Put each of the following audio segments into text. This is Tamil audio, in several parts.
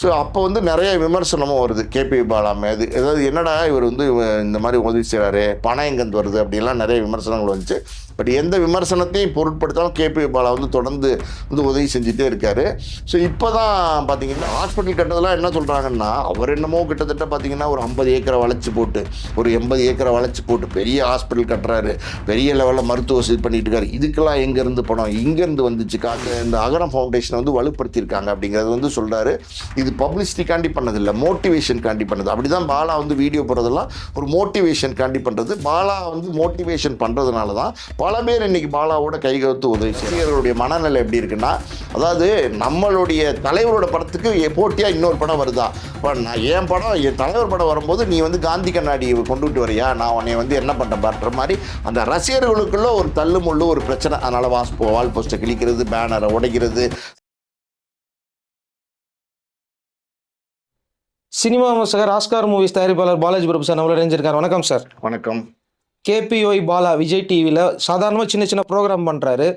ஸோ அப்போ வந்து நிறைய விமர்சனமும் வருது. கேபி பாலா மீது ஏதாவது என்னடா இவர் வந்து இந்த மாதிரி உதவி செய்கிறாரு பணம் எங்கேருந்து வருது அப்படின்லாம் நிறைய விமர்சனங்கள் வந்துச்சு. பட் எந்த விமர்சனத்தையும் பொருட்படுத்தாலும் கேபி பாலா வந்து தொடர்ந்து வந்து உதவி செஞ்சுட்டே இருக்காரு. ஸோ இப்போ தான் பார்த்தீங்கன்னா ஹாஸ்பிட்டல் கட்டதெல்லாம் என்ன சொல்கிறாங்கன்னா அவர் என்னமோ கிட்டத்தட்ட பார்த்தீங்கன்னா ஒரு ஐம்பது ஏக்கரை வளைச்சு போட்டு ஒரு எண்பது ஏக்கரை வளைச்சு போட்டு பெரிய ஹாஸ்பிட்டல் கட்டுறாரு. பெரிய லெவலில் மருத்துவ வசதி பண்ணிட்டு இருக்காரு. இதுக்கெல்லாம் எங்கேருந்து பணம்? இங்கேருந்து வந்துச்சு. காட்டு இந்த அகரம் ஃபவுண்டேஷனை வந்து வலுப்படுத்தியிருக்காங்க அப்படிங்கிறது வந்து சொல்கிறாரு இது பப்ளிசிட்டிக்காண்டி பண்ணதில்லை மோட்டிவேஷன் காண்டி பண்ணது. அப்படி தான் பாலா வந்து வீடியோ போடுறதெல்லாம் ஒரு மோட்டிவேஷன் காண்டி பண்ணுறது பாலா வந்து மோட்டிவேஷன் பண்ணுறதுனால தான் பல பேர் இன்னைக்கு பாலாவோட கைகவுத்து உதவி செய்யறவருடைய மனநிலை எப்படி இருக்குன்னா அதாவது நம்மளுடைய தலைவரோட படத்துக்கு எ- போட்டியா இன்னொரு படம் வருதா? இப்போ நான் என் படம் என் தலைவர் படம் வரும்போது நீ வந்து காந்தி கண்ணாடி கொண்டுட்டு வரியா? நான் உன்னை வந்து என்ன பண்ண பாட்டுற மாதிரி அந்த ரசிகர்களுக்குள்ள ஒரு தள்ளு முள்ளு ஒரு பிரச்சனை. அதனால வாஸ் வால் போஸ்ட்டை கிழிக்கிறது பேனரை உடைக்கிறது. சினிமா விமர்சகர் ஆஸ்கார் மூவிஸ் தயாரிப்பாளர் பாலாஜி பிரபு சார் நம்மளோட இணைஞ்சிருக்காரு. வணக்கம் சார். வணக்கம். கேபிஒய் பாலா விஜய் டிவியில் சாதாரணமாக சின்ன சின்ன ப்ரோக்ராம் பண்ணுறாரு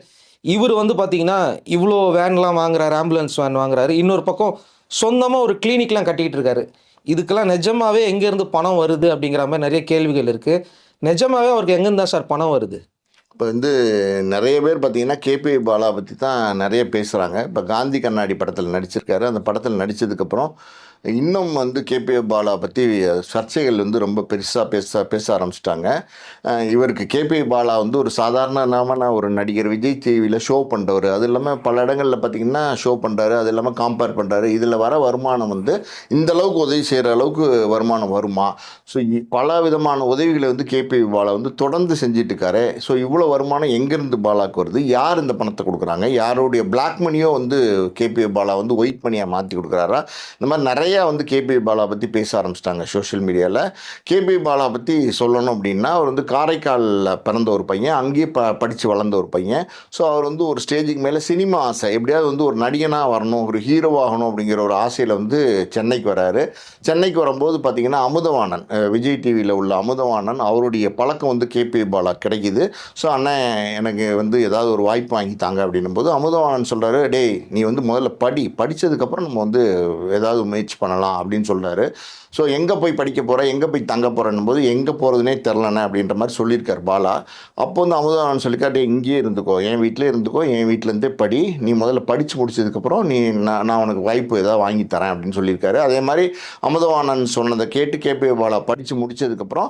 இவர் வந்து பார்த்தீங்கன்னா இவ்வளோ வேன்லாம் வாங்குறாரு ஆம்புலன்ஸ் வேன் வாங்குறாரு. இன்னொரு பக்கம் சொந்தமாக ஒரு கிளினிக்லாம் கட்டிக்கிட்டு இருக்காரு. இதுக்கெல்லாம் நிஜமாகவே எங்கேருந்து பணம் வருது அப்படிங்கிற மாதிரி நிறைய கேள்விகள் இருக்குது நிஜமாகவே அவருக்கு எங்கேருந்து தான் சார் பணம் வருது? இப்போ வந்து நிறைய பேர் பார்த்தீங்கன்னா கேபி பாலா பற்றி தான் நிறைய பேசுகிறாங்க இப்போ காந்தி கண்ணாடி படத்தில் நடிச்சிருக்காரு. அந்த படத்தில் நடித்ததுக்கப்புறம் இன்னும் வந்து கேபி பாலா பற்றி சர்ச்சைகள் வந்து ரொம்ப பெருசாக பேச பேச ஆரம்பிச்சிட்டாங்க. இவருக்கு கேபி பாலா வந்து ஒரு சாதாரண சாதாரணமான ஒரு நடிகர் விஜய் டிவியில் ஷோ பண்ணுறவர் அது இல்லாமல் பல இடங்களில் பார்த்தீங்கன்னா ஷோ பண்ணுறாரு அது இல்லாமல் காம்பேர் பண்ணுறாரு இதில் வர வருமானம் வந்து இந்த அளவுக்கு உதவி செய்கிற அளவுக்கு வருமானம் வருமா? ஸோ பல விதமான உதவிகளை வந்து கேபி பாலா வந்து தொடர்ந்து செஞ்சுட்டு இருக்காரு ஸோ இவ்வளோ வருமானம் எங்கேருந்து பாலாக்கு வருது? யார் இந்த பணத்தை கொடுக்குறாங்க? யாருடைய பிளாக் மணியோ வந்து கேபி பாலா வந்து ஒயிட் மணியாக மாற்றி கொடுக்குறாரா? இந்த மாதிரி நிறைய வந்து கேபி பாலா பற்றி பேச ஆரம்பிச்சிட்டாங்க சோஷியல் மீடியாவில் கேபி பாலா பற்றி சொல்லணும் அப்படின்னா அவர் வந்து காரைக்காலில் பிறந்த ஒரு பையன் அங்கேயே ப படித்து வளர்ந்த ஒரு பையன். ஸோ அவர் வந்து ஒரு ஸ்டேஜுக்கு மேலே சினிமா ஆசை. எப்படியாவது வந்து ஒரு நடிகனாக வரணும் ஒரு ஹீரோவாகணும் அப்படிங்கிற ஒரு ஆசையில் வந்து சென்னைக்கு வராரு. சென்னைக்கு வரும்போது பார்த்திங்கன்னா அமுதவாணன் விஜய் டிவியில் உள்ள அமுதவாணன் அவருடைய பழக்கம் வந்து கேபி பாலா கிடைக்குது. ஸோ அண்ணன் எனக்கு வந்து ஏதாவது ஒரு வாய்ப்பு வாங்கி தாங்க அப்படின்னும் போது அமுதவாணன் சொல்கிறாரு டேய் நீ வந்து முதல்ல படி. படித்ததுக்கப்புறம் நம்ம வந்து ஏதாவது முயற்சி பண்ணலாம் அப்படின்னு சொல்கிறாரு ஸோ எங்கே போய் படிக்க போகிற எங்கே போய் தங்க போகிறேன்னும் போது எங்கே போகிறதுனே தெரிலண்ணே அப்படின்ற மாதிரி சொல்லியிருக்கார் பாலா. அப்போ வந்து அமுதவாணன் சொல்லிக்காரு இங்கேயே இருந்துக்கோ என் வீட்டிலே இருந்துக்கோ என் வீட்டிலேருந்தே படி. நீ முதல்ல படித்து முடிச்சதுக்கப்புறம் நீ நான் நான் உனக்கு வாய்ப்பு ஏதாவது வாங்கி தரேன் அப்படின்னு சொல்லியிருக்காரு. அதே மாதிரி அமுதவானன் சொன்னதை கேட்டு கேபி பாலா படித்து முடிச்சதுக்கப்புறம்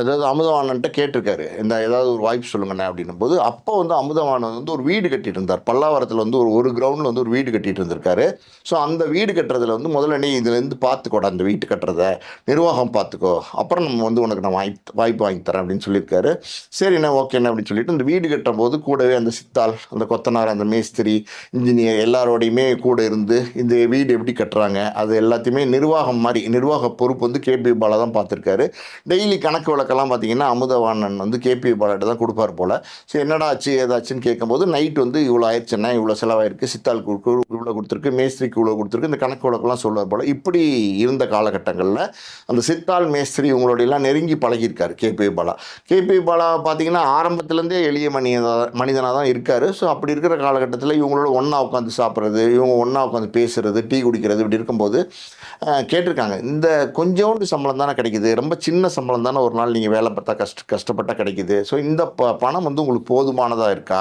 அதாவது அமுதவாணன்ட்ட கேட்டிருக்காரு. இந்த ஏதாவது ஒரு வாய்ப்பு சொல்லுங்கண்ணே அப்படின்னும் போது அப்போ வந்து அமுதவாணன் வந்து ஒரு வீடு கட்டிட்டு இருந்தார் பல்லாவரத்தில் வந்து ஒரு ஒரு கிரவுண்டில் வந்து ஒரு வீடு கட்டிட்டு இருந்திருக்காரு ஸோ அந்த வீடு கட்டுறதுல வந்து முதல்ல நீ இதுலேருந்து பார்த்துக்கோடா அந்த வீட்டு கட்டுறத. நிர்வாகம் பார்த்துக்கோ அப்புறம் நம்ம வந்து உனக்கு நான் வாய்ப்பு வாய்ப்பு வாங்கி தரேன் அப்படின்னு சொல்லியிருக்காரு. சரிண்ணே ஓகேண்ணே அப்படின்னு சொல்லிட்டு இந்த வீடு கட்டும் போது கூடவே அந்த சித்தாள் அந்த கொத்தனார் அந்த மேஸ்திரி இன்ஜினியர் எல்லாரோடையுமே கூட இருந்து இந்த வீடு எப்படி கட்டுறாங்க அது எல்லாத்தையுமே நிர்வாகம் மாதிரி நிர்வாக பொறுப்பு வந்து கேபி பாலா தான் பார்த்துருக்காரு டெய்லி கணக்கு வழக்கெல்லாம் பார்த்தீங்கன்னா அமுதவாணன் வந்து கேபி பாலாட்ட தான் கொடுப்பார் போல். சரி என்னடா ஆச்சு ஏதாச்சுன்னு கேட்கும்போது நைட் வந்து இவ்வளோ ஆயிடுச்சுன்னா இவ்வளோ செலவாயிருக்கு சித்தாளுக்கு இவ்வளோ கொடுத்துருக்கு மேஸ்திரிக்கு இவ்வளோ கொடுத்துருக்கு இந்த கணக்கு வழக்கெல்லாம் சொல்லுவார் போல். இப்படி இருந்த காலகட்டங்களில் அந்த சித்தாள் மேஸ்திரி உங்களோடையெல்லாம் நெருங்கி பழகியிருக்கார் K P Bala. K P Bala பார்த்தீங்கன்னா ஆரம்பத்துலேருந்தே எளிய மனிதா மனிதனாக தான் இருக்கார். ஸோ அப்படி இருக்கிற காலகட்டத்தில் இவங்களோட ஒன்றா உட்காந்து சாப்பிட்றது இவங்க ஒன்றா உட்காந்து பேசுகிறது டீ குடிக்கிறது இப்படி இருக்கும்போது கேட்டிருக்காங்க. இந்த கொஞ்சோண்டு சம்பளம் தானே கிடைக்குது ரொம்ப சின்ன சம்பளம் தானே ஒரு நாள் நீங்கள் வேலை பார்த்தா கஷ்ட கஷ்டப்பட்டா கிடைக்குது. ஸோ இந்த ப பணம் வந்து உங்களுக்கு போதுமானதாக இருக்கா?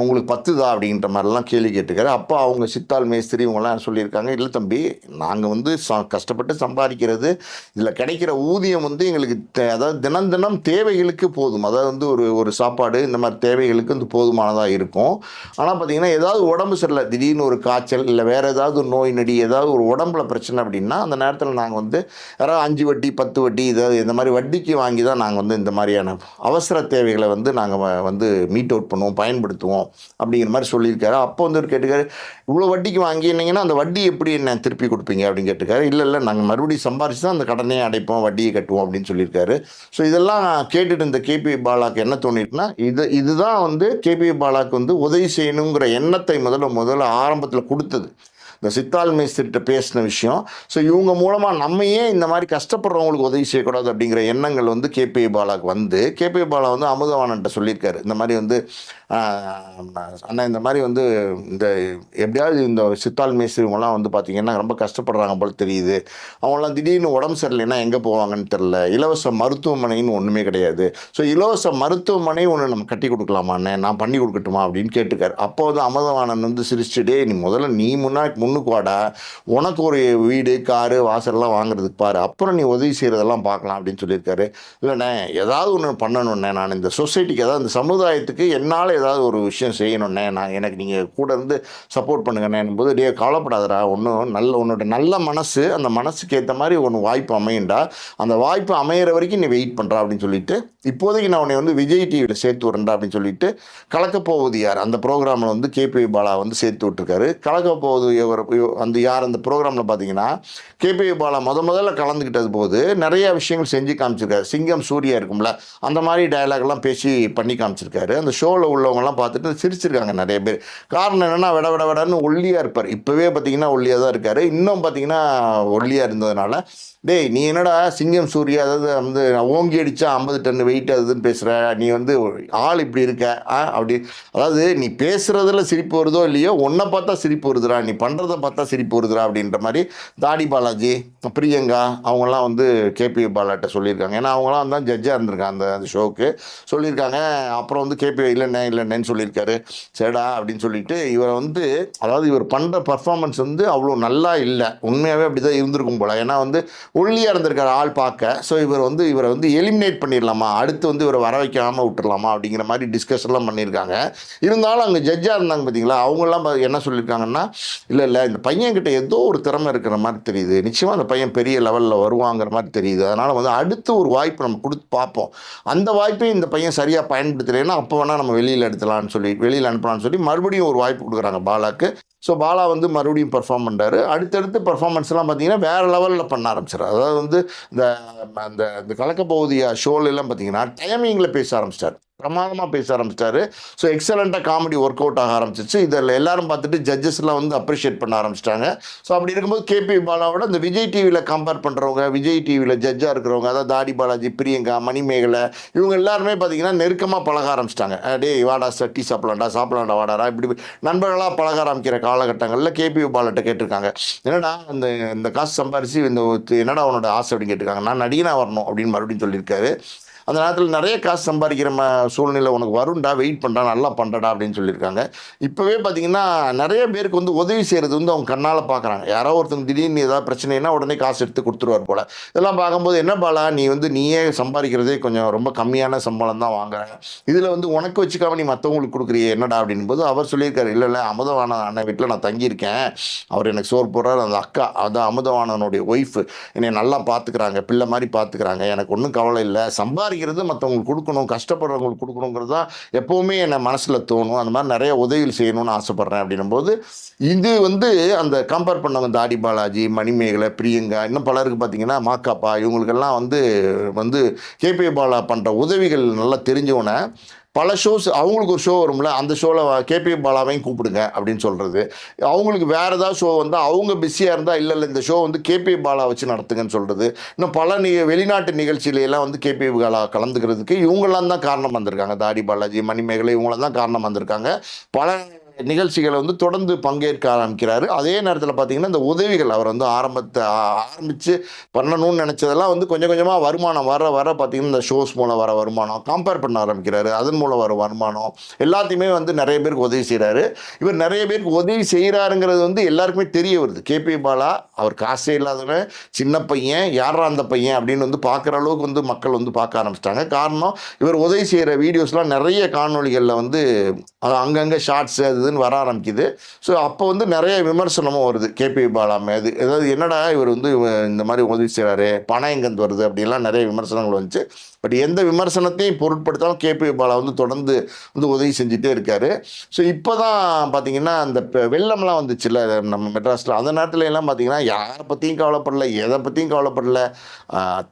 உங்களுக்கு பத்துதா அப்படின்ற மாதிரிலாம் கேள்வி கேட்டுக்காரு அப்போ அவங்க சித்தாள் மேஸ்திரி இவங்கெல்லாம் சொல்லியிருக்காங்க இல்லை தம்பி நாங்கள் வந்து ச கஷ்டப்பட்டு சம்பாதிக்கிறது இதில் கிடைக்கிற ஊதியம் வந்து எங்களுக்கு தே- அதாவது தினம் தினம் தேவைகளுக்கு போதும். அதாவது வந்து ஒரு ஒரு சாப்பாடு இந்த மாதிரி தேவைகளுக்கு வந்து போதுமானதாக இருக்கும். ஆனால் பார்த்தீங்கன்னா ஏதாவது உடம்பு சரியில்லை திடீர்னு ஒரு காய்ச்சல் இல்லை வேறு ஏதாவது ஒரு நோய் நடி ஏதாவது ஒரு உடம்புல பிரச்சனை அப்படின்னா அந்த நேரத்தில் நாங்கள் வந்து யாராவது அஞ்சு வட்டி பத்து வட்டி இதாவது இந்த மாதிரி வட்டிக்கு வாங்கி தான் நாங்கள் வந்து இந்த மாதிரியான அவசர தேவைகளை வந்து நாங்கள் வந்து மீட் அவுட் பண்ணுவோம் பயன்படுத்துவோம் அப்படிங்கிற மாதிரி சொல்லியிருக்காரு. அப்போ வந்து ஒரு கேட்டுக்காரு இவ்வளோ வட்டிக்கு வாங்கினீங்கன்னா அந்த வட்டி எப்படி என்ன திருப்பி கொடுப்பீங்க? அப்படின்னு கேட்டுக்காரு. இல்லை இல்லை நாங்கள் மறுபடியும் சம்பாரிச்சு தான் அந்த கடனையே அடைப்போம் வட்டியை கட்டுவோம் அப்படின்னு சொல்லியிருக்காரு. ஸோ இதெல்லாம் கேட்டுட்டு இந்த கேபி பாலாக்கு என்ன தோணிட்டுனா இது இதுதான் வந்து கேபி பாலாக்கு வந்து உதவி செய்யணுங்கிற எண்ணத்தை முதல்ல முதல்ல ஆரம்பத்தில் கொடுத்தது. இந்த சித்தால் மேஸ்திரிட்ட பேசின விஷயம். ஸோ இவங்க மூலமாக நம்ம ஏன் இந்த மாதிரி கஷ்டப்படுறவங்களுக்கு உதவி செய்யக்கூடாது அப்படிங்கிற எண்ணங்கள் வந்து கேபி பாலாவுக்கு வந்து. கேபி பாலா வந்து அமுதவானன்ட்ட சொல்லியிருக்காரு. இந்த மாதிரி வந்து அண்ணா இந்த மாதிரி வந்து இந்த எப்படியாவது இந்த சித்தால் மேஸ்திரிவங்கள்லாம் வந்து பார்த்திங்கன்னா ரொம்ப கஷ்டப்படுறாங்க போல் தெரியுது. அவங்களாம் திடீர்னு உடம்பு சரியில்லைன்னா எங்கே போவாங்கன்னு தெரில இலவச மருத்துவமனைன்னு ஒன்றுமே கிடையாது. ஸோ இலவச மருத்துவமனை ஒன்று நம்ம கட்டி கொடுக்கலாமாண்ணே நான் பண்ணி கொடுக்கட்டுமா? அப்படின்னு கேட்டுக்காரு. அப்போ வந்து அமதவானன் வந்து சிரிச்சுட்டே நீ முதல்ல நீ முன்னாடி முன்னுக்கு வாடா உனக்கு ஒரு வீடு காரு வாசல்லாம் வாங்குறதுக்கு பாரு அப்புறம் நீ உதவி செய்கிறதெல்லாம் பார்க்கலாம் அப்படின்னு சொல்லியிருக்காரு. இல்லைண்ணே ஏதாவது ஒன்று பண்ணணுண்ணே நான் இந்த சொசைட்டிக்கு ஏதாவது இந்த சமுதாயத்துக்கு என்னால் ஏதாவது ஒரு விஷயம் செய்யணுண்ணே நான் எனக்கு நீங்கள் கூட இருந்து சப்போர்ட் பண்ணுங்கண்ணே போது டே கவலைப்படாதடா ஒன்றும் நல்ல உன்னோட நல்ல மனசு அந்த மனசுக்கு ஏற்ற மாதிரி ஒன்று வாய்ப்பு அமையுண்டா அந்த வாய்ப்பு அமையிற வரைக்கும் நீ வெயிட் பண்ணுறா அப்படின்னு சொல்லிட்டு இப்போதைக்கு நான் உன்னை வந்து விஜய் டிவியில் சேர்த்து விட்றேன்டா அப்படின்னு சொல்லிட்டு கலக்கப்போவது யார் அந்த ப்ரோக்ராமில் வந்து கேபி பாலா வந்து சேர்த்து விட்டுருக்காரு. கலக்கப்போவது இவர் அந்த யார் அந்த ப்ரோக்ராமில் பார்த்தீங்கன்னா கேபி பாலா முத முதல்ல கலந்துக்கிட்டது போது நிறைய விஷயங்கள் செஞ்சு காமிச்சிருக்காரு. சிங்கம் சூர்யா இருக்கும்ல அந்த மாதிரி டயலாக்லாம் பேசி பண்ணி காமிச்சிருக்காரு. அந்த ஷோவில் உள்ளவங்கலாம் பார்த்துட்டு சிரிச்சிருக்காங்க நிறைய பேர். காரணம் என்னென்னா விட விட விடன்னு ஒல்லியாக இருப்பார். இப்போவே பார்த்தீங்கன்னா ஒல்லியாக தான் இருக்கார். இன்னும் பார்த்தீங்கன்னா ஒல்லியாக இருந்ததுனால டேய் நீ என்னடா சிங்கம் சூர்யா அதாவது வந்து நான் ஓங்கி அடித்தா ஐம்பது டன் வெயிட் அதுன்னு பேசுகிற நீ வந்து ஆள் இப்படி இருக்க ஆ? அப்படி. அதாவது நீ பேசுகிறதுல சிரிப்பு வருதோ இல்லையோ உன்னை பார்த்தா சிரிப்பு வருதுடா. நீ பண்ணுறத பார்த்தா சிரிப்பு வருதுரா அப்படின்ற மாதிரி தாடி பாலாஜி பிரியங்கா அவங்கெல்லாம் வந்து கேபி பாலாட்ட சொல்லியிருக்காங்க. ஏன்னா அவங்களாம் தான் ஜட்ஜாக இருந்திருக்காங்க அந்த அந்த ஷோக்கு சொல்லியிருக்காங்க. அப்புறம் வந்து கேபி இல்லைண்ணே இல்லைண்ணேன்னு சொல்லியிருக்காரு. சேடா அப்படின்னு சொல்லிட்டு இவரை வந்து அதாவது இவர் பண்ணுற பர்ஃபார்மன்ஸ் வந்து அவ்வளோ நல்லா இல்லை. உண்மையாகவே அப்படி தான் இருந்திருக்கும் போல். ஏன்னா வந்து ஒல்லியாக இருந்திருக்கார் ஆள் பார்க்க. ஸோ இவர் வந்து இவரை வந்து எலிமினேட் பண்ணிடலாமா? அடுத்து வந்து இவரை வர வைக்காமல் விட்டுடலாமா? அப்படிங்கிற மாதிரி டிஸ்கஷன்லாம் பண்ணியிருக்காங்க. இருந்தாலும் அங்கே ஜட்ஜாக இருந்தாங்க பார்த்தீங்களா அவங்கெல்லாம் என்ன சொல்லியிருக்காங்கன்னா இல்லை இல்லை இந்த பையன்கிட்ட ஏதோ ஒரு திறமை இருக்கிற மாதிரி தெரியுது. நிச்சயமாக அந்த பையன் பெரிய லெவலில் வருவாங்கிற மாதிரி தெரியுது. அதனால் வந்து அடுத்து ஒரு வாய்ப்பு நம்ம கொடுத்து பார்ப்போம். அந்த வாய்ப்பையும் இந்த பையன் சரியாக பயன்படுத்தலைன்னா அப்போ வேணால் நம்ம வெளியில் எடுத்துலான்னு சொல்லி வெளியில் அனுப்பலாம்னு சொல்லி மறுபடியும் ஒரு வாய்ப்பு கொடுக்குறாங்க பாலாக்கு. ஸோ பாலா வந்து மறுபடியும் பெர்ஃபார்ம் பண்ணுறாரு அடுத்தடுத்து பர்ஃபார்மன்ஸ்லாம் பார்த்தீங்கன்னா வேறு லெவலில் பண்ண ஆரம்பிச்சிடாரு அதாவது வந்து இந்த அந்த இந்த கலக்க ஷோலெல்லாம் பார்த்தீங்கன்னா டைமிங்கில் பேச ஆரம்பிச்சிட்டார். பிரமாதமாக பேச ஆரம்பிச்சிட்டாரு. ஸோ எக்ஸலண்ட்டாக காமெடி ஒர்க் அவுட் ஆக ஆரம்பிச்சிச்சு. இதில் எல்லாரும் பார்த்துட்டு ஜட்ஜஸ்லாம் வந்து அப்ரிஷியேட் பண்ண ஆரம்பிச்சிட்டாங்க. ஸோ அப்படி இருக்கும்போது கேபி பாலாவோட இந்த விஜய் டிவியில் கம்பேர் பண்ணுறவங்க விஜய் டிவியில் ஜட்ஜாக இருக்கிறவங்க அதாவது தாடி பாலாஜி பிரியங்கா மணிமேகலை இவங்க எல்லாருமே பார்த்தீங்கன்னா நெருக்கமாக பழக ஆரம்பிச்சிட்டாங்க. டே வாடா சார் டீ சாப்பிடலாண்டா சாப்பிடலாம்டா இப்படி நண்பர்களாக பழக ஆரம்பிக்கிற காலகட்டங்களில் கேபி பாலாட்ட கேட்டிருக்காங்க. என்னடா அந்த இந்த காசு சம்பாரிச்சு இந்த என்னடா உன்னோட ஆசை அப்படின்னு கேட்டிருக்காங்க. நான் நடிகனாக வரணும் அப்படின்னு மறுபடியும் சொல்லியிருக்காரு. அந்த நேரத்தில் நிறைய காசு சம்பாதிக்கிற ம சூழ்நிலை உனக்கு வரும்டா வெயிட் பண்ணுறா நல்லா பண்ணுறடா அப்படின்னு சொல்லியிருக்காங்க. இப்போவே பார்த்தீங்கன்னா நிறைய பேருக்கு வந்து உதவி செய்கிறது வந்து அவங்க கண்ணால் பார்க்குறாங்க யாரோ ஒருத்தங்க திடீர்னு ஏதாவது பிரச்சனைனா உடனே காசு எடுத்து கொடுத்துருவார் போல். இதெல்லாம் பார்க்கும்போது என்ன பாலா நீ வந்து நீயே சம்பாதிக்கிறதே கொஞ்சம் ரொம்ப கம்மியான சம்பளம் தான் வாங்குறாங்க. இதில் வந்து உனக்கு வச்சுக்காம நீ மற்றவங்களுக்கு கொடுக்குறிய என்னடா? அப்படின் போது அவர் சொல்லியிருக்காரு இல்லை இல்லை அமுதவான அண்ணன் வீட்டில் நான் தங்கியிருக்கேன். அவர் எனக்கு சோறு போடுறாரு அந்த அக்கா அதான் அமுதவானனுடைய ஒய்ஃபு என்னை நல்லா பார்த்துக்கிறாங்க பிள்ளை மாதிரி பார்த்துக்கிறாங்க எனக்கு ஒன்றும் கவலை இல்லை. சம்பாதிக்கிறது மற்றவங்களுக்கு கொடுக்கணும் கஷ்டப்படுறவங்களுக்கு கொடுக்கணுங்கிறது தான் எப்போவுமே என்னை மனசில் தோணும். அந்த மாதிரி நிறைய உதவிகள் செய்யணும்னு ஆசைப்பட்றேன் அப்படின்னும்போது இது வந்து அந்த கம்பேர் பண்ணவங்க தாடி பாலாஜி மணிமேகலை பிரியங்கா இன்னும் பலருக்கு பார்த்தீங்கன்னா மாக்காப்பா இவங்களுக்கெல்லாம் வந்து வந்து கேபி பாலா பண்ணுற உதவிகள் நல்லா தெரிஞ்சவொன்னே பல ஷோஸ் அவங்களுக்கு ஒரு ஷோ வரும்ல அந்த ஷோவில் கேபி பாலாவையும் கூப்பிடுங்க அப்படின்னு சொல்கிறது அவங்களுக்கு வேறு ஏதாவது ஷோ வந்தால் அவங்க பிஸியாக இருந்தால் இல்லை இல்லை இந்த ஷோ வந்து கேபி பாலா வச்சு நடத்துங்கன்னு சொல்கிறது இன்னும் பல நி வெளிநாட்டு நிகழ்ச்சியிலெல்லாம் வந்து கேபி பாலா கலந்துக்கிறதுக்கு இவங்கெல்லாம் தான் காரணம் வந்திருக்காங்க. தாடி பாலாஜி மணிமேகலை இவங்களாம் தான் காரணம் வந்திருக்காங்க. பல நிகழ்ச்சிகளை வந்து தொடர்ந்து பங்கேற்க ஆரம்பிக்கிறாரு. அதே நேரத்தில் பார்த்தீங்கன்னா இந்த உதவிகள் அவர் வந்து ஆரம்பத்தை ஆரம்பித்து பண்ணணும்னு நினச்சதெல்லாம் வந்து கொஞ்சம் கொஞ்சமாக வருமானம் வர வர பார்த்தீங்கன்னா இந்த ஷோஸ் மூலம் வர வருமானம் கம்பேர் பண்ண ஆரம்பிக்கிறாரு. அதன் மூலம் வர வருமானம் எல்லாத்தையுமே வந்து நிறைய பேருக்கு உதவி செய்கிறாரு இவர் நிறைய பேருக்கு உதவி செய்கிறாருங்கிறது வந்து எல்லாருக்குமே தெரிய வருது. கேபி பாலா அவர் காசே இல்லாதவன் சின்ன பையன் யாரா அந்த பையன் அப்படின்னு வந்து பார்க்குற அளவுக்கு வந்து மக்கள் வந்து பார்க்க ஆரம்பிச்சிட்டாங்க. காரணம் இவர் உதவி செய்கிற வீடியோஸ்லாம் நிறைய காணொளிகளில் வந்து அது அங்கங்கே ஷார்ட்ஸ் அது இதுன்னு வர ஆரம்பிக்குது. ஸோ அப்போ வந்து நிறைய விமர்சனமும் வருது. கேபி பாலா மேது அதாவது என்னடா இவர் வந்து இந்த மாதிரி உதவி செய்கிறாரு பணம் எங்கேருந்து வருது அப்படின்லாம் நிறைய விமர்சனங்கள் வந்துச்சு. பட் எந்த விமர்சனத்தையும் பொருட்படுத்தாலும் கேபி பாலா வந்து தொடர்ந்து வந்து உதவி செஞ்சுட்டே இருக்காரு. ஸோ இப்போ தான் பார்த்தீங்கன்னா அந்த பெ- வெள்ளம்லாம் வந்துச்சுல்ல நம்ம மெட்ராஸில். அந்த நேரத்துல எல்லாம் பார்த்தீங்கன்னா யாரை பற்றியும் கவலைப்படல எதை பற்றியும் கவலைப்படல.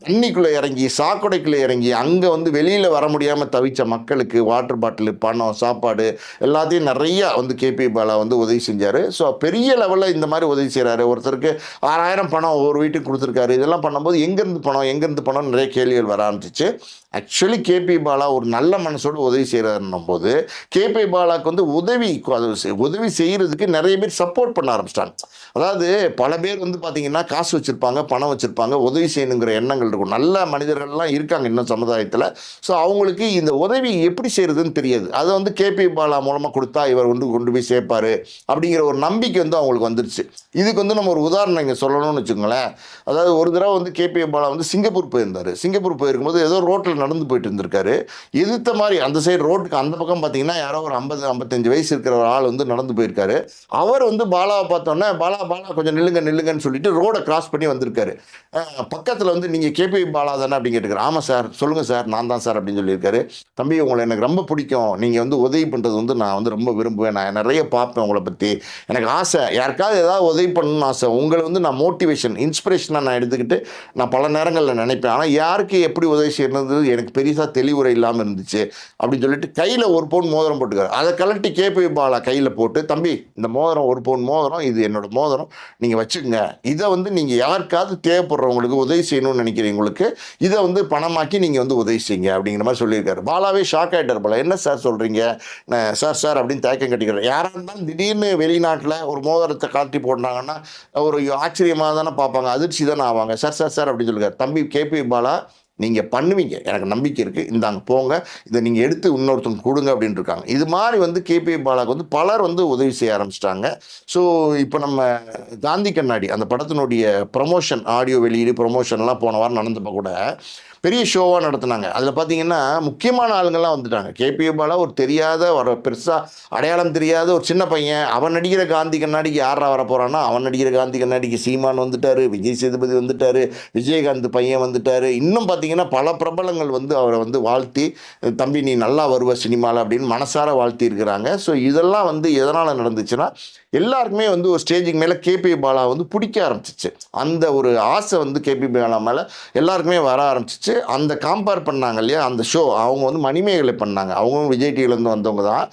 தண்ணிக்குள்ளே இறங்கி சாக்கடைக்குள்ளே இறங்கி அங்கே வந்து வெளியில் வர முடியாமல் தவிச்ச மக்களுக்கு வாட்டர் பாட்டில் பணம் சாப்பாடு எல்லாத்தையும் நிறையா வந்து கேபி பாலா வந்து உதவி செஞ்சார். ஸோ பெரிய லெவலில் இந்த மாதிரி உதவி செய்கிறாரு ஒருத்தருக்கு ஆறாயிரம் பணம் ஒரு வீட்டுக்கு கொடுத்துருக்காரு. இதெல்லாம் பண்ணும்போது எங்கேருந்து பணம் எங்கேருந்து பணம் நிறைய கேள்விகள் வர ஆரம்பிச்சிச்சு. ஆக்சுவலி கேபி பாலா ஒரு நல்ல மனசோடு உதவி செய்கிறாருன்னும் போது கேபி பாலாக்கு வந்து உதவி உதவி செய்கிறதுக்கு நிறைய பேர் சப்போர்ட் பண்ண ஆரம்பிச்சிட்டாங்க. அதாவது பல பேர் வந்து பார்த்தீங்கன்னா காசு வச்சுருப்பாங்க பணம் வச்சுருப்பாங்க உதவி செய்யணுங்கிற எண்ணங்கள் இருக்கும். நல்ல மனிதர்கள்லாம் இருக்காங்க இன்னும் சமுதாயத்தில். ஸோ அவங்களுக்கு இந்த உதவி எப்படி செய்கிறதுன்னு தெரியாது. அதை வந்து கேபி பாலா மூலமாக கொடுத்தா இவர் கொண்டு கொண்டு போய் சேர்ப்பாரு அப்படிங்கிற ஒரு நம்பிக்கை வந்து அவங்களுக்கு வந்துருச்சு. இதுக்கு வந்து நம்ம ஒரு உதாரணம் இங்கே சொல்லணும்னு வச்சுக்கோங்களேன். அதாவது ஒரு தடவை வந்து கேபி பாலா வந்து சிங்கப்பூர் போயிருந்தார். சிங்கப்பூர் போயிருக்கும்போது ஏதோ ரோட்டில் நடந்து போயிட்டு இருந்திருக்காரு. எதிர்த்த மாதிரி அந்த சைடு ரோட்டுக்கு அந்த பக்கம் பார்த்தீங்கன்னா யாரோ ஒரு ஐம்பது ஐம்பத்தஞ்சு வயசு இருக்கிற ஒரு ஆள் வந்து நடந்து போயிருக்காரு. அவர் வந்து பாலாவை பார்த்தோன்னே பாலா பாலா கொஞ்சம் நில்லுங்க நில்லுங்கன்னு சொல்லிட்டு ரோடை கிராஸ் பண்ணி வந்திருக்காரு. பக்கத்தில் வந்து நீங்கள் கேபி பாலா தானே? அப்படின்னு கேட்டுருக்காரு. ஆமாம் சார் சொல்லுங்கள் சார் நான் தான் சார் அப்படின்னு சொல்லியிருக்காரு. தம்பி உங்களை எனக்கு ரொம்ப பிடிக்கும். நீங்கள் வந்து உதவி பண்ணுறது வந்து நான் வந்து ரொம்ப விரும்புவேன். நான் நிறைய பார்ப்பேன் உங்களை பற்றி எனக்கு ஆசை. யாருக்காவது ஏதாவது உதவி பண்ணணும்னு ஆசை. உங்களை வந்து நான் மோட்டிவேஷன் இன்ஸ்பிரேஷனாக நான் எடுத்துக்கிட்டு நான் பல நேரங்களில் நினைப்பேன். ஆனால் யாருக்கு எப்படி உதவி செய்யறது எனக்கு பெருசாக தெளிவுரை இல்லாமல் இருந்துச்சு அப்படின்னு சொல்லிட்டு கையில் ஒரு பவுன் மோதிரம் போட்டுக்காரு. அதை கலட்டி கேபி பாலா கையில் போட்டு தம்பி இந்த மோதிரம் ஒரு பவுன் மோதிரம் இது என்னோட மோதிரம் நீங்கள் வச்சுக்கோங்க. இதை வந்து நீங்கள் யாருக்காவது தேவைப்படுறவங்களுக்கு உதவி செய்யணும்னு நினைக்கிறீங்களுக்கு இதை வந்து பணமாக்கி நீங்கள் வந்து உதவி செய்யுங்க அப்படிங்கிற மாதிரி சொல்லியிருக்காரு. பாலாவே ஷாக் ஆகிட்டார் போல. என்ன சார் சொல்கிறீங்க சார் சார் அப்படின்னு தேக்கம் கட்டிக்கிறார். யாராக இருந்தாலும் திடீர்னு வெளிநாட்டில் ஒரு மோதிரத்தை காட்டி போட்டாங்கன்னா ஒரு ஆச்சரியமாக தானே பார்ப்பாங்க அதிர்ச்சி தானே ஆவாங்க. சார் சார் சார் அப்படின்னு சொல்லியிருக்காரு. தம்பி கேபி பாலா நீங்கள் பண்ணுவீங்க. எனக்கு நம்பிக்கை இருக்குது இந்தாங்க போங்க. இதை நீங்கள் எடுத்து இன்னொருத்தவங்க கொடுங்க அப்படின்னு இருக்காங்க இது மாதிரி வந்து கேபி பாலாக்கு வந்து பலர் வந்து உதவி செய்ய ஆரம்பிச்சிட்டாங்க. ஸோ இப்போ நம்ம காந்தி கண்ணாடி அந்த படத்தினுடைய ப்ரமோஷன் ஆடியோ வெளியீடு ப்ரொமோஷன்லாம் போன வாரம் நடந்தப்போ கூட பெரிய ஷோவாக நடத்துனாங்க. அதில் பார்த்தீங்கன்னா முக்கியமான ஆளுங்கள்லாம் வந்துட்டாங்க. கேபி பாலா ஒரு தெரியாத ஒரு பெருசாக அடையாளம் தெரியாத ஒரு சின்ன பையன். அவன் நடிக்கிற காந்தி கண்ணாடிக்கு யாரா வர போகிறான்னா அவன் நடிக்கிற காந்தி கண்ணாடிக்கு சீமான் வந்துட்டார் விஜய் சேதுபதி வந்துட்டார் விஜயகாந்த் பையன் வந்துட்டார். இன்னும் பார்த்தீங்கன்னா பார்த்தீங்கன்னா பல பிரபலங்கள் வந்து அவரை வந்து வாழ்த்தி தம்பி நீ நல்லா வருவ சினிமாவில் அப்படின்னு மனசார வாழ்த்தி இருக்கிறாங்க ஸோ இதெல்லாம் வந்து எதனால் நடந்துச்சுன்னா எல்லாருக்குமே வந்து ஒரு ஸ்டேஜுக்கு மேலே கேபி பாலா வந்து பிடிக்க ஆரம்பிச்சிச்சு. அந்த ஒரு ஆசை வந்து கேபி பாலா மேலே எல்லாருக்குமே வர ஆரம்பிச்சிச்சு. அந்த காம்பேர் பண்ணாங்க இல்லையா அந்த ஷோ அவங்க வந்து மணிமேகலை பண்ணாங்க. அவங்களும் விஜய் டிவிலேருந்து வந்தவங்க தான்.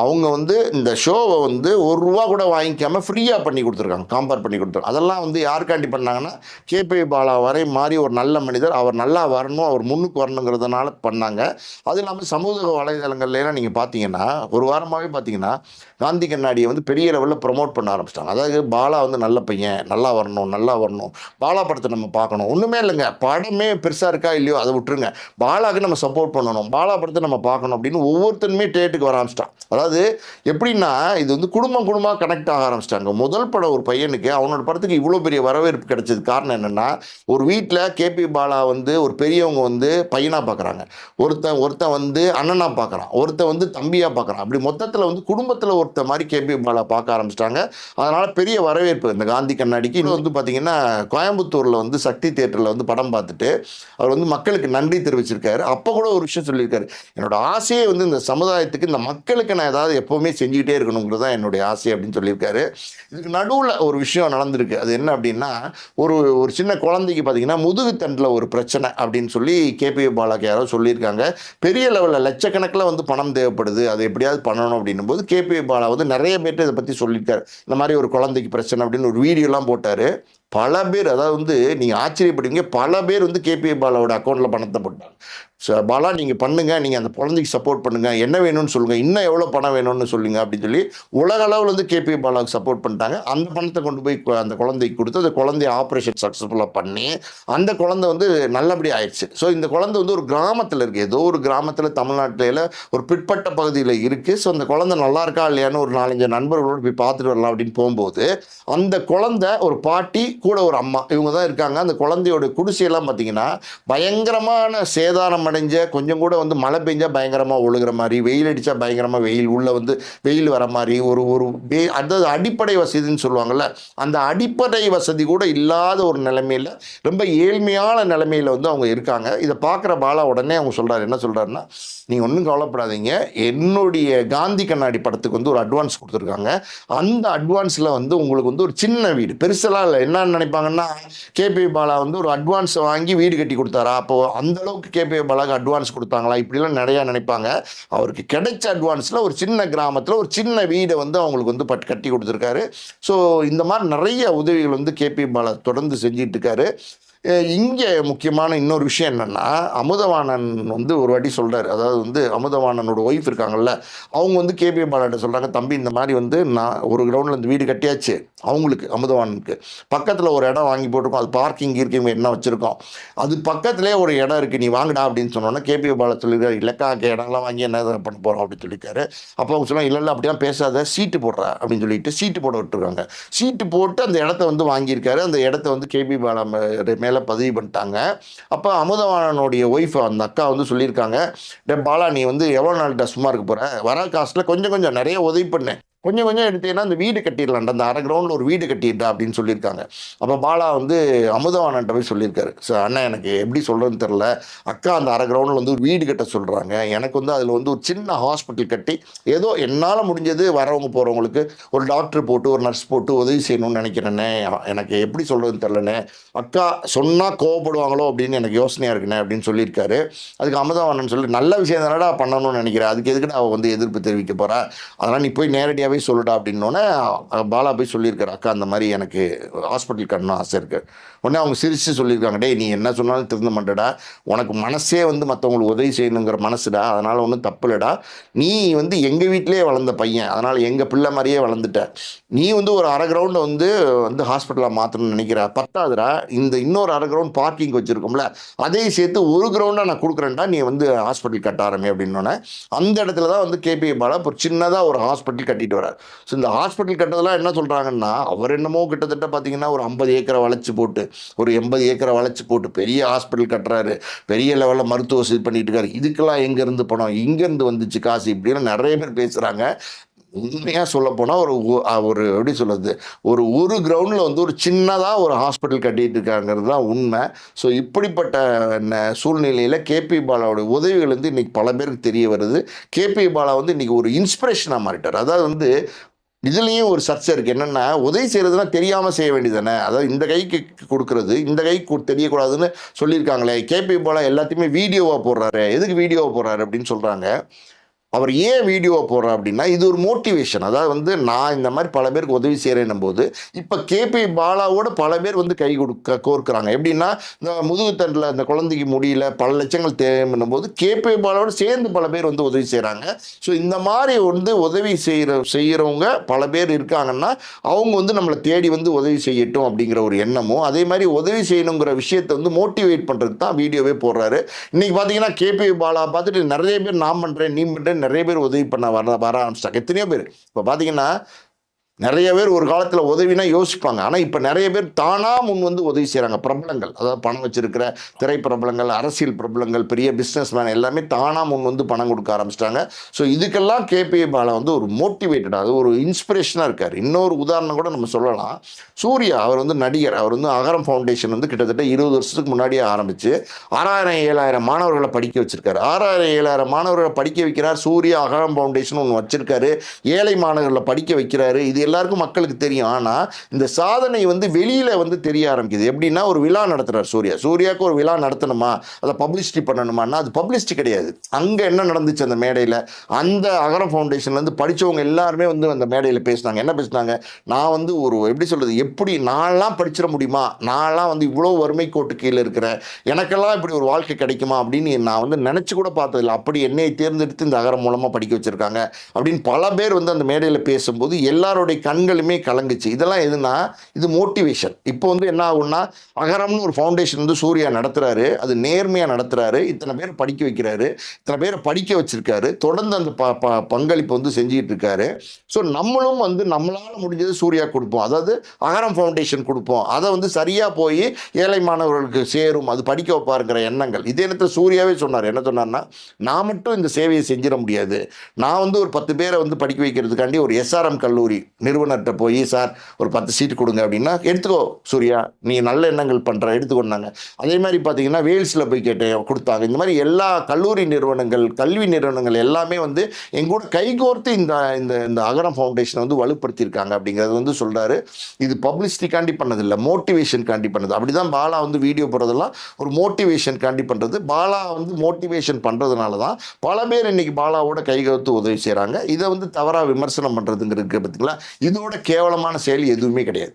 அவங்க வந்து இந்த ஷோவை வந்து ஒரு ரூபா கூட வாங்கிக்காமல் ஃப்ரீயாக பண்ணி கொடுத்துருக்காங்க காம்பேர் பண்ணி கொடுத்துருக்காங்க. அதெல்லாம் வந்து யாருக்காண்டி பண்ணாங்கன்னா கேபி பாலா வரை மாதிரி ஒரு நல்ல மனிதர் அவர் நல்லா வரணும் அவர் முன்னுக்கு வரணுங்கிறதுனால பண்ணாங்க. அது இல்லாமல் சமூக வலைதளங்கள்லாம் நீங்கள் பார்த்தீங்கன்னா ஒரு வாரமாகவே பார்த்தீங்கன்னா காந்தி கண்ணாடியை வந்து பெரிய லெவலில் ப்ரொமோட் பண்ண ஆரம்பிச்சிட்டாங்க. அதாவது பாலா வந்து நல்ல பையன் நல்லா வரணும் நல்லா வரணும். பாலா படத்தை நம்ம பார்க்கணும். ஒன்றுமே இல்லைங்க. படமே பெருசாக இருக்கா இல்லையோ அதை விட்டுருங்க. பாலாவுக்கு நம்ம சப்போர்ட் பண்ணணும். பாலா படத்தை நம்ம பார்க்கணும் அப்படின்னு ஒவ்வொருத்தருமே டேட்டுக்கு வர ஆரம்பிச்சிட்டான். அதாவது எப்படின்னா இது வந்து குடும்பம் குடும்பமாக கனெக்ட் ஆக ஆரம்பிச்சிட்டாங்க. முதல் படம் ஒரு பையனுக்கு அவனோட படத்துக்கு இவ்வளோ பெரிய வரவேற்பு கிடைச்சது காரணம் என்னென்னா ஒரு வீட்டில் கேபி பாலா வந்து ஒரு பெரியவங்க வந்து பையனாக பார்க்குறாங்க ஒருத்தன் ஒருத்தன் வந்து அண்ணனாக பார்க்குறான் ஒருத்தன் வந்து தம்பியாக பார்க்குறான் அப்படி மொத்தத்தில் வந்து குடும்பத்தில் ஒருத்த மாதிரி கேபி பாலா பார்க்க ஆரம்பிச்சிட்டாங்க. அதனால் பெரிய வரவேற்பு இந்த காந்தி கண்ணாடிக்கு. இன்னும் வந்து பார்த்திங்கன்னா கோயம்புத்தூரில் வந்து சக்தி தேட்டரில் வந்து படம் பார்த்துட்டு அவர் வந்து மக்களுக்கு நன்றி தெரிவிச்சிருக்காரு. அப்போ கூட ஒரு விஷயம் சொல்லியிருக்காரு. என்னோட ஆசையே வந்து இந்த சமுதாயத்துக்கு இந்த மக்களுக்கு நான் ஏதாவது எப்போவுமே செஞ்சுக்கிட்டே இருக்கணுங்கிறது தான் என்னுடைய ஆசை அப்படின்னு சொல்லியிருக்காரு. இதுக்கு நடுவில் ஒரு விஷயம் நடந்திருக்கு. அது என்ன அப்படின்னா ஒரு ஒரு சின்ன குழந்தைக்கு பார்த்தீங்கன்னா முதுகுத்தண்டில் ஒரு பிரச்சனை அப்படின்னு சொல்லி கேபி பாலாக்கு யாரோ சொல்லியிருக்காங்க. பெரிய லெவலில் லட்சக்கணக்கில் வந்து பணம் தேவைப்படுது. அதை எப்படியாவது பண்ணணும் அப்படின்னும் போது கேபி பாலா வந்து நிறைய பேர் இதை பற்றி சொல்லியிருக்காரு. இந்த மாதிரி ஒரு குழந்தைக்கு பிரச்சனை அப்படின்னு ஒரு வீடியோலாம் போட்டார். பல பேர் அதாவது வந்து நீங்கள் ஆச்சரியப்படுவீங்க பல பேர் வந்து கேபி பாலாவோட அக்கௌண்ட்டில் பணத்தை போட்டாங்க. ஸோ பாலா நீங்கள் பண்ணுங்கள் நீங்கள் அந்த குழந்தைக்கு சப்போர்ட் பண்ணுங்கள் என்ன வேணும்னு சொல்லுங்கள் இன்னும் எவ்வளோ பணம் வேணும்னு சொல்லுங்க அப்படின்னு சொல்லி உலக அளவில் வந்து கேபி பாலாவுக்கு சப்போர்ட் பண்ணிட்டாங்க. அந்த பணத்தை கொண்டு போய் அந்த குழந்தைக்கு கொடுத்து அந்த குழந்தைய ஆப்ரேஷன் சக்ஸஸ்ஃபுல்லாக பண்ணி அந்த குழந்தை வந்து நல்லபடி ஆயிடுச்சு. ஸோ இந்த குழந்தை வந்து ஒரு கிராமத்தில் இருக்குது ஏதோ ஒரு கிராமத்தில் தமிழ்நாட்டில் ஒரு பிற்பட்ட பகுதியில் இருக்குது ஸோ அந்த குழந்தை நல்லா இருக்கா இல்லையான்னு ஒரு நாலஞ்சு நண்பர்களோடு போய் பார்த்துட்டு வரலாம் அப்படின்னு போகும்போது அந்த குழந்தை ஒரு பாட்டி கூட ஒரு அம்மா. இவங்க தான் இருக்காங்க. அந்த குழந்தையோட குடிசையெல்லாம் பார்த்தீங்கன்னா பயங்கரமான சேதாரம் அடைஞ்ச கொஞ்சம் கூட வந்து மழை பெஞ்சால் பயங்கரமாக ஒழுகிற மாதிரி வெயில் அடித்தா பயங்கரமாக வெயில் உள்ளே வந்து வெயில் வர மாதிரி ஒரு ஒரு வே- அதாவது அடிப்படை வசதின்னு சொல்லுவாங்கள்ல அந்த அடிப்படை வசதி கூட இல்லாத ஒரு நிலைமையில் ரொம்ப ஏழ்மையான நிலைமையில் வந்து அவங்க இருக்காங்க. இதை பார்க்குற பாலா உடனே அவங்க சொல்கிறாரு என்ன சொல்கிறாருன்னா நீங்கள் ஒன்றும் கவலைப்படாதீங்க. என்னுடைய காந்தி கண்ணாடி படத்துக்கு வந்து ஒரு அட்வான்ஸ் கொடுத்துருக்காங்க. அந்த அட்வான்ஸில் வந்து உங்களுக்கு வந்து ஒரு சின்ன வீடு பெருசெல்லாம் இல்லை. என்னென்ன நினைப்பாங்கன்னா கேபி பாலா வந்து ஒரு அட்வான்ஸ் வாங்கி வீடு கட்டி கொடுத்தாரா? அப்போ அந்த அளவுக்கு கேபி பாலாக்கு அட்வான்ஸ் கொடுத்தாங்களா? இப்படிலாம் நிறையா நினைப்பாங்க. அவருக்கு கிடைச்ச அட்வான்ஸில் ஒரு சின்ன கிராமத்தில் ஒரு சின்ன வீடை வந்து அவங்களுக்கு வந்து பட் கட்டி கொடுத்துருக்காரு. ஸோ இந்த மாதிரி நிறைய உதவிகள் வந்து கேபி பாலா தொடர்ந்து செஞ்சிட்டு இருக்காரு. இங்கே முக்கியமான இன்னொரு விஷயம் என்னென்னா அமுதவாணன் வந்து ஒரு வாட்டி சொல்கிறார் அதாவது வந்து அமுதவாணனோட ஒய்ஃப் இருக்காங்கல்ல அவங்க வந்து கேபி பாலாட்ட சொல்கிறாங்க தம்பி இந்த மாதிரி வந்து நான் ஒரு கிரவுண்டில் இந்த வீடு கட்டியாச்சு அவங்களுக்கு அமுதவாணனுக்கு. பக்கத்தில் ஒரு இடம் வாங்கி போட்டிருக்கோம் அது பார்க்கிங் இருக்கீங்க என்ன வச்சுருக்கோம். அது பக்கத்துலேயே ஒரு இடம் இருக்குது நீ வாங்கடா அப்படின்னு சொன்னோன்னா கேபி பாலா சொல்லியிருக்காரு. இல்லைக்கா அங்கே இடம்லாம் வாங்கி என்ன பண்ண போகிறோம் அப்படின்னு சொல்லியிருக்காரு. அப்போ அவங்க சொன்னால் இல்லை இல்லை அப்படிலாம் பேசாத சீட்டு போடுறா அப்படின்னு சொல்லிட்டு சீட்டு போட விட்டுருக்காங்க. சீட்டு போட்டு அந்த இடத்த வந்து வாங்கியிருக்காரு. அந்த இடத்த வந்து கேபி பாலா மேலே மேலே பதிவு பண்ணிட்டாங்க. அப்போ அமுதவாணனுடைய ஒய்ஃப் அந்த அக்கா வந்து சொல்லியிருக்காங்க டே பாலா நீ வந்து எவ்வளோ நாள்கிட்ட சும்மா இருக்க போகிற வர காசில் கொஞ்சம் கொஞ்சம் நிறைய உதவி பண்ணேன் கொஞ்சம் கொஞ்சம் எடுத்தீங்கன்னா அந்த வீடு கட்டிடலாம்டா. அந்த அரை கிரவுண்டில் ஒரு வீடு கட்டிடுறா அப்படின்னு சொல்லியிருக்காங்க. அப்போ பாலா வந்து அமுதவானன்ட்ட போய் சொல்லியிருக்காரு. சார் அண்ணன் எனக்கு எப்படி சொல்கிறதுன்னு தெரில அக்கா அந்த அரை கிரவுண்டில் வந்து ஒரு வீடு கட்ட சொல்கிறாங்க எனக்கு வந்து அதில் வந்து ஒரு சின்ன ஹாஸ்பிட்டல் கட்டி ஏதோ என்னால் முடிஞ்சது வரவங்க போகிறவங்களுக்கு ஒரு டாக்டர் போட்டு ஒரு நர்ஸ் போட்டு உதவி செய்யணும்னு நினைக்கிறேனே. எனக்கு எப்படி சொல்கிறதுன்னு தெரிலண்ணே அக்கா சொன்னால் கோவப்படுவாங்களோ அப்படின்னு எனக்கு யோசனையாக இருக்குண்ணே அப்படின்னு சொல்லியிருக்காரு. அதுக்கு அமுதவானன் சொல்லி நல்ல விஷயம் தானடா பண்ணணும்னு நினைக்கிறேன் அதுக்கு எதுக்குடா அவள் வந்து எதிர்ப்பு தெரிவிக்க போகிறா அதனால் நீ போய் நேரடியாகவே சொல்லுடா அப்படின்னோடனே பாலா போய் சொல்லியிருக்காரு அக்கா அந்த மாதிரி எனக்கு ஹாஸ்பிட்டல் கட்டணும் ஆசை இருக்கு. உடனே அவங்க சிரித்து சொல்லியிருக்காங்க டே நீ என்ன சொன்னாலும் திருந்த மாட்டேடா. உனக்கு மனசே வந்து மற்றவங்களுக்கு உதவி செய்யணுங்கிற மனசுடா. அதனால் ஒன்றும் தப்பு இல்லைடா நீ வந்து எங்கள் வீட்டிலேயே வளர்ந்த பையன். அதனால் எங்கள் பிள்ளை மாதிரியே வளர்ந்துட்ட. நீ வந்து ஒரு அரை கிரவுண்டை வந்து வந்து ஹாஸ்பிட்டலாக மாற்றணும்னு நினைக்கிற. பத்தாதுடா. இந்த இன்னொரு அரை கிரவுண்ட் பார்க்கிங் வச்சுருக்கோம்ல அதையும் சேர்த்து ஒரு கிரவுண்டாக நான் கொடுக்குறேன்டா. நீ வந்து ஹாஸ்பிட்டல் கட்ட ஆரம்பி அப்படின்னோடனே அந்த இடத்துல தான் வந்து கேபி பாலா ஒரு சின்னதாக ஒரு ஹாஸ்பிட்டல் கட்டிட்டு ஸோ இந்த ஹாஸ்பிட்டல் கட்டதெல்லாம் என்ன சொல்கிறாங்கன்னா அவர் என்னமோ கிட்டத்தட்ட பார்த்தீங்கன்னா ஒரு ஐம்பது ஏக்கரை வளைச்சி போட்டு ஒரு எண்பது ஏக்கரை வளைச்சி போட்டு பெரிய ஹாஸ்பிட்டல் கட்டுறாரு. பெரிய லெவலில் மருத்துவ வசதி பண்ணிட்டு இருக்காரு. இதுக்கெல்லாம் எங்கேருந்து பணம்? இங்கேருந்து வந்துச்சு காசு. இப்படின்னு நிறைய பேர் பேசுகிறாங்க உண்மையாக சொல்ல போனால் ஒரு ஒரு எப்படி சொல்கிறது ஒரு ஒரு கிரவுண்டில் வந்து ஒரு சின்னதாக ஒரு ஹாஸ்பிட்டல் கட்டிகிட்டு இருக்காங்கிறது தான் உண்மை. ஸோ இப்படிப்பட்ட சூழ்நிலையில் கேபி பாலாவோட உதவிகள் வந்து இன்றைக்கி பல பேருக்கு தெரிய வருது. கேபி பாலா வந்து இன்றைக்கி ஒரு இன்ஸ்பிரேஷனாக மாறிட்டார். அதாவது வந்து இதுலேயும் ஒரு சர்ச்சை இருக்குது என்னென்னா உதவி செய்கிறதுனா தெரியாமல் செய்ய வேண்டியதானே அதாவது இந்த கைக்கு கொடுக்குறது இந்த கைக்கு தெரியக்கூடாதுன்னு சொல்லியிருக்காங்களே. கேபி பாலா எல்லாத்தையுமே வீடியோவாக போடுறாரு. எதுக்கு வீடியோவாக போடுறாரு அப்படின்னு சொல்கிறாங்க அவர் ஏன் வீடியோவை போடுறா அப்படின்னா இது ஒரு மோட்டிவேஷன் அதாவது வந்து நான் இந்த மாதிரி பல பேருக்கு உதவி செய்கிறேன்னும் போது இப்போ கேபி பாலாவோட பல பேர் வந்து கை கொடுக்க கோர்க்குறாங்க. எப்படின்னா இந்த முதுகுத்தண்டில் இந்த குழந்தைக்கு முடியல பல லட்சங்கள் தேவைன்னும் போது கேபி பாலாவோட சேர்ந்து பல பேர் வந்து உதவி செய்கிறாங்க ஸோ இந்த மாதிரி வந்து உதவி செய்கிற செய்கிறவங்க பல பேர் இருக்காங்கன்னா அவங்க வந்து நம்மளை தேடி வந்து உதவி செய்யட்டும் அப்படிங்கிற ஒரு எண்ணமும் அதே மாதிரி உதவி செய்யணுங்கிற விஷயத்தை வந்து மோட்டிவேட் பண்ணுறதுக்கு தான் வீடியோவே போடுறாரு. இன்றைக்கி பார்த்தீங்கன்னா கேபி பாலா பார்த்துட்டு நிறைய பேர் நான் பண்ணுறேன் நீ பண்ணுறேன் நிறைய பேர் உதவி பண்ண வர வர ஆரம்பிச்சிட்டாங்க. எத்தனையோ பேர். இப்போ பார்த்தீங்கன்னா நிறைய பேர் ஒரு காலத்தில் உதவினா யோசிப்பாங்க. ஆனால் இப்போ நிறைய பேர் தானாக முன் வந்து உதவி செய்கிறாங்க பிரபலங்கள் அதாவது பணம் வச்சிருக்கிற திரைப்பிரபலங்கள் அரசியல் பிரபலங்கள் பெரிய பிஸ்னஸ் மேன் எல்லாமே தானாக முன் வந்து பணம் கொடுக்க ஆரம்பிச்சிட்டாங்க. ஸோ இதுக்கெல்லாம் கேபி பாலா வந்து ஒரு மோட்டிவேட்டடாக அது ஒரு இன்ஸ்பிரேஷனாக இருக்கார். இன்னொரு உதாரணம் கூட நம்ம சொல்லலாம். சூர்யா அவர் வந்து நடிகர். அவர் வந்து அகரம் ஃபவுண்டேஷன் வந்து கிட்டத்தட்ட இருபது வருஷத்துக்கு முன்னாடியே ஆரம்பித்து ஆறாயிரம் ஏழாயிரம் மாணவர்களை படிக்க வச்சிருக்காரு. ஆறாயிரம் ஏழாயிரம் மாணவர்களை படிக்க வைக்கிறார். சூர்யா அகரம் ஃபவுண்டேஷன் ஒன்று வச்சிருக்காரு. ஏழை மாணவர்களை படிக்க வைக்கிறாரு. இது எல்லாருக்கும் மக்களுக்கு தெரியும். ஆனால் இந்த சாதனை வந்து வெளியில் வந்து தெரிய ஆரம்பிக்குது. எப்படின்னா ஒரு விழா நடத்துகிறார் சூர்யா. சூர்யாவுக்கு ஒரு விழா நடத்தணுமா? அதை பப்ளிசிட்டி பண்ணணுமான்னா அது பப்ளிசிட்டி கிடையாது. அங்கே என்ன நடந்துச்சு அந்த மேடையில்? அந்த அகரம் ஃபவுண்டேஷன்லேருந்து படித்தவங்க எல்லாருமே வந்து அந்த மேடையில் பேசினாங்க. என்ன பேசினாங்க? நான் வந்து ஒரு எப்படி சொல்கிறது எப்படி நான்லாம் படிச்சிட முடியுமா? நான்லாம் வந்து இவ்வளோ வறுமை கோட்டு கீழே இருக்கிறேன். எனக்கெல்லாம் இப்படி ஒரு வாழ்க்கை கிடைக்குமா? அப்படின்னு நான் வந்து நினச்சி கூட பார்த்ததில்ல. அப்படி என்னை தேர்ந்தெடுத்து இந்த அகரம் மூலமாக படிக்க வச்சுருக்காங்க. அப்படின்னு பல பேர் வந்து அந்த மேடையில் பேசும்போது எல்லாருடைய கண்களுமே கலங்குச்சு. இதெல்லாம் எதுனா இது மோட்டிவேஷன் இப்போ வந்து என்ன ஆகும்னா அகரம்னு ஒரு ஃபவுண்டேஷன் வந்து சூர்யா நடத்துகிறாரு அது நேர்மையாக நடத்துகிறாரு இத்தனை பேர் படிக்க வைக்கிறாரு. இத்தனை பேரை படிக்க வச்சுருக்காரு. தொடர்ந்து அந்த ப ப பங்களிப்பு வந்து செஞ்சுக்கிட்டு இருக்காரு. ஸோ நம்மளும் வந்து நம்மளால் முடிஞ்சது சூர்யா கொடுப்போம். அதாவது அகரம் ஃபவுண்டேஷன் கொடுப்போம். அதை வந்து சரியாக போய் ஏழை மாணவர்களுக்கு சேரும். அது படிக்க வைப்பாருங்கிற எண்ணங்கள். இதே நேரத்தில் சூர்யாவே சொன்னார். என்ன சொன்னார்னா நான் மட்டும் இந்த சேவையை செஞ்சிட முடியாது. நான் வந்து ஒரு பத்து பேரை வந்து படிக்க வைக்கிறதுக்காண்டி ஒரு எஸ்ஆர்எம் கல்லூரி நிறுவனர்கிட்ட போய் சார் ஒரு பத்து சீட்டு கொடுங்க அப்படின்னா எடுத்துக்கோ சூர்யா நீ நல்ல எண்ணங்கள் பண்ணுற எடுத்துக்கொண்டாங்க அதே மாதிரி பார்த்தீங்கன்னா வேல்ஸில் போய் கேட்டேன் கொடுத்தாங்க. இந்த மாதிரி எல்லா கல்லூரி நிறுவனங்கள் கல்வி நிறுவனங்கள் எல்லாமே வந்து எங்கூட கைகோர்த்து இந்த இந்த இந்த அகரம் ஃபவுண்டேஷனை வந்து வலுப்படுத்தியிருக்காங்க அப்படிங்கிறது வந்து சொல்கிறாரு இது பப்ளிசிட்டிக்காண்டி பண்ணதில்லை மோட்டிவேஷனுக்காண்டி பண்ணது. அப்படி தான் பாலா வந்து வீடியோ போடுறதெல்லாம் ஒரு மோட்டிவேஷனுக்காண்டி பண்ணுறது பாலா வந்து மோட்டிவேஷன் பண்ணுறதுனால தான் பல பேர் இன்னைக்கு பாலாவோட கைகோர்த்து உதவி செய்கிறாங்க இதை வந்து தவறாக விமர்சனம் பண்ணுறதுங்கிறது பார்த்தீங்களா இதோட கேவலமான செயல் எதுவுமே கிடையாது.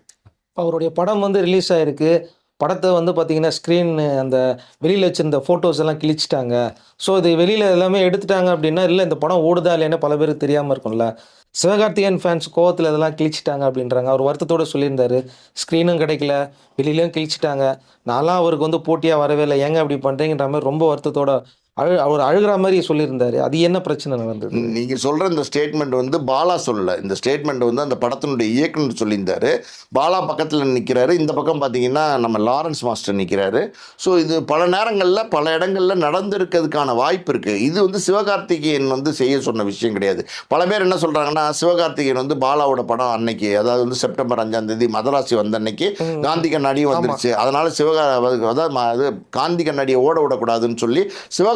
அவருடைய படம் வந்து ரிலீஸ் ஆயிருக்கு. படத்தை வந்து பார்த்தீங்கன்னா ஸ்க்ரீன் அந்த வெளியில் வச்சிருந்த ஃபோட்டோஸ் எல்லாம் கிழிச்சிட்டாங்க. ஸோ இது வெளியில் எல்லாமே எடுத்துட்டாங்க அப்படின்னா இல்லை இந்த படம் ஓடுதா இல்லைன்னு பல பேருக்கு தெரியாமல் இருக்கும்ல. சிவகார்த்திகேயன் ஃபேன்ஸ் கோவத்தில் இதெல்லாம் கிழிச்சிட்டாங்க அப்படின்றாங்க. அவர் வருத்தத்தோட சொல்லியிருந்தாரு. ஸ்க்ரீனும் கிடைக்கல. வெளியிலையும் கிழிச்சிட்டாங்க. நான்லாம் அவருக்கு வந்து போட்டியாக வரவே இல்லை. ஏங்க அப்படி பண்ணுறீங்கன்ற மாதிரி ரொம்ப வருத்தத்தோட அழு அவர் அழுகிற மாதிரி சொல்லியிருந்தாரு. அது என்ன பிரச்சனை நடந்தது? நீங்க சொல்ற இந்த ஸ்டேட்மெண்ட் வந்து பாலா சொல்லல. இந்த ஸ்டேட்மெண்ட் வந்து அந்த படத்தினுடைய இயக்குனர் சொல்லியிருந்தாரு. பாலா பக்கத்துல நிக்கிறாரு. இந்த பக்கம் பாத்தீங்கன்னா நம்ம லாரன்ஸ் மாஸ்டர் நிக்கிறாரு. ஸோ இது பல நேரங்களில் பல இடங்கள்ல நடந்திருக்கிறதுக்கான வாய்ப்பு இருக்கு. இது வந்து சிவகார்த்திகேயன் வந்து செய்ய சொன்ன விஷயம் கிடையாது. பல பேர் என்ன சொல்றாங்கன்னா சிவகார்த்திகேயன் வந்து பாலாவோட படம் அன்னைக்கு அதாவது வந்து செப்டம்பர் அஞ்சாம் தேதி மதராசி வந்த அன்னைக்கு காந்தி கண்ணாடியும் வந்துருச்சு. அதனால சிவகா அதாவது காந்தி கண்ணாடியை ஓட விடக்கூடாதுன்னு சொல்லி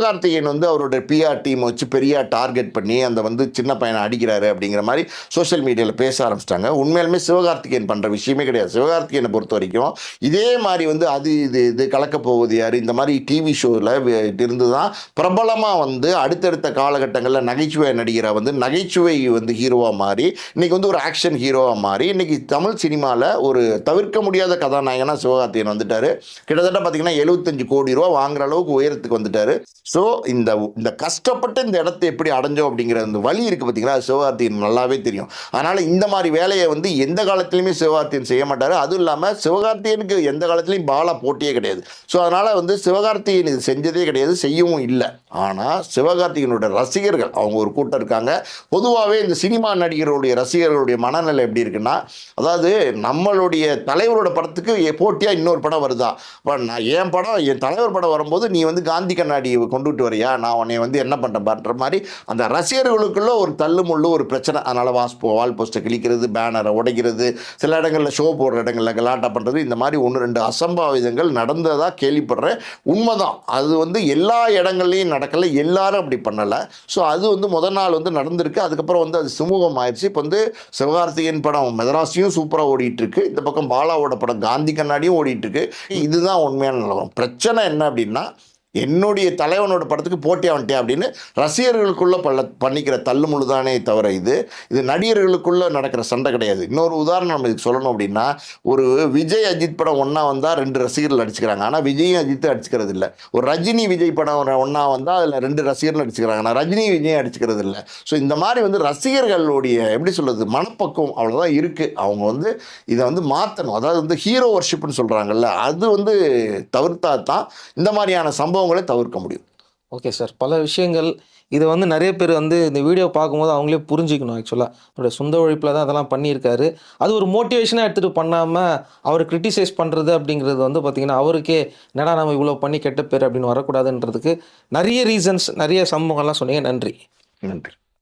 சிவகார்த்திகேயன் வந்து அவரோட பிஆர் டீம் வச்சு பெரிய டார்கெட் பண்ணி அந்த வந்து சின்ன பையனை அடிக்கிறாரு அப்படிங்கிற மாதிரி சோஷியல் மீடியாவில் பேச ஆரம்பிச்சிட்டாங்க. உண்மையிலுமே சிவகார்த்திகேயன் பண்ணுற விஷயமே கிடையாது. சிவகார்த்திகேயனை பொறுத்த வரைக்கும் இதே மாதிரி வந்து அது இது இது கலக்க போவது யார்? இந்த மாதிரி டிவி ஷோவில் இருந்து தான் பிரபலமாக வந்து அடுத்தடுத்த காலகட்டங்களில் நகைச்சுவை நடிகரை வந்து நகைச்சுவை வந்து ஹீரோவாக மாறி இன்றைக்கி வந்து ஒரு ஆக்ஷன் ஹீரோவாக மாறி இன்றைக்கி தமிழ் சினிமாவில் ஒரு தவிர்க்க முடியாத கதாநாயகனாக சிவகார்த்திகேயன் வந்துட்டார். கிட்டத்தட்ட பார்த்தீங்கன்னா எழுபத்தஞ்சு கோடி ரூபா வாங்குற அளவுக்கு உயரத்துக்கு வந்துட்டார். ஸோ இந்த இந்த கஷ்டப்பட்டு இந்த இடத்த எப்படி அடைஞ்சோம் அப்படிங்கிற அந்த வழி இருக்குது பார்த்தீங்களா அது நல்லாவே தெரியும். அதனால் இந்த மாதிரி வேலையை வந்து எந்த காலத்துலையுமே சிவகார்த்தியன் செய்ய மாட்டார். அதுவும் இல்லாமல் சிவகார்த்தியனுக்கு எந்த காலத்துலையும் பாலா போட்டியே கிடையாது. ஸோ அதனால் வந்து சிவகார்த்தியன் இது செஞ்சதே கிடையாது செய்யவும் இல்லை. ஆனால் சிவகார்த்திகேயனோட ரசிகர்கள் அவங்க ஒரு கூட்டம் இருக்காங்க. பொதுவாகவே இந்த சினிமா நடிகர்களுடைய ரசிகர்களுடைய மனநிலை எப்படி இருக்குன்னா அதாவது நம்மளுடைய தலைவரோட படத்துக்கு போட்டியாக இன்னொரு படம் வருதா? இப்போ நான் என் படம் என் தலைவர் படம் வரும்போது நீ வந்து காந்தி கண்ணாடி கொண்டுட்டு வரியா? நான் உன்னை வந்து என்ன பண்ணுறேன் பான்ற மாதிரி அந்த ரசிகர்களுக்குள்ள ஒரு தள்ளு முள்ளு ஒரு பிரச்சனை. அதனால் வாஸ் வால் போஸ்ட்டை கிழிக்கிறது பேனரை உடைக்கிறது சில இடங்களில் ஷோ போடுற இடங்களில் கலாட்டா பண்ணுறது இந்த மாதிரி ஒன்று ரெண்டு அசம்பாவிதங்கள் நடந்ததாக கேள்விப்படுறேன் உண்மைதான். அது வந்து எல்லா இடங்கள்லையும் நடக்கலை எல்லாரும் அப்படி பண்ணலை. ஸோ அது வந்து முதல் நாள் வந்து நடந்திருக்கு. அதுக்கப்புறம் வந்து அது சுமூகம் ஆயிடுச்சு இப்போ வந்து சிவகார்த்திகேயன் படம் மெதராசியும் சூப்பராக ஓடிட்டுருக்கு. இந்த பக்கம் பாலாவோட படம் காந்தி கண்ணாடியும் ஓடிட்டுருக்கு. இதுதான் உண்மையான நிலவரம். பிரச்சனை என்ன அப்படின்னா என்னுடைய தலைவனோட படத்துக்கு போட்டி வந்துட்டேன் அப்படின்னு ரசிகர்களுக்குள்ளே பல பண்ணிக்கிற தள்ளுமுள்ளு தானே தவிர இது இது நடிகர்களுக்குள்ளே நடக்கிற சண்டை கிடையாது. இன்னொரு உதாரணம் நம்ம இதுக்கு சொல்லணும் அப்படின்னா ஒரு விஜய் அஜித் படம் ஒன்றா வந்தால் ரெண்டு ரசிகர்கள் அடிச்சுக்கிறாங்க ஆனால் விஜயும் அஜித்தும் அடிச்சுக்கிறது இல்லை. ஒரு ரஜினி விஜய் படம் ஒன்றா வந்தால் அதில் ரெண்டு ரசிகர்கள் அடிச்சுக்கிறாங்க ஆனால் ரஜினி விஜய் அடிச்சுக்கிறது இல்லை. ஸோ இந்த மாதிரி வந்து ரசிகர்களுடைய எப்படி சொல்கிறது மனப்பக்குவம் அவ்வளோதான் இருக்குது அவங்க வந்து இதை வந்து மாற்றணும் அதாவது வந்து ஹீரோ ஒர்ஷிப்னு சொல்கிறாங்கல்ல அது வந்து தவிர்த்தா தான் இந்த மாதிரியான சம்பவம் சம்பவங்களை தவிர்க்க முடியும். ஓகே சார் பல விஷயங்கள் இது வந்து நிறைய பேர் வந்து இந்த வீடியோ பார்க்கும்போது அவங்களே புரிஞ்சுக்கணும் ஆக்சுவலாக அவருடைய சொந்த உழைப்பில் தான் அதெல்லாம் பண்ணியிருக்காரு. அது ஒரு மோட்டிவேஷனாக எடுத்துகிட்டு பண்ணாமல் அவர் கிரிட்டிசைஸ் பண்ணுறது அப்படிங்கிறது வந்து பார்த்திங்கன்னா அவருக்கே என்னடா நம்ம இவ்வளோ பண்ணி கெட்ட பேர் அப்படின்னு வரக்கூடாதுன்றதுக்கு நிறைய ரீசன்ஸ் நிறைய சம்பவங்கள்லாம் சொன்னீங்க. நன்றி. நன்றி.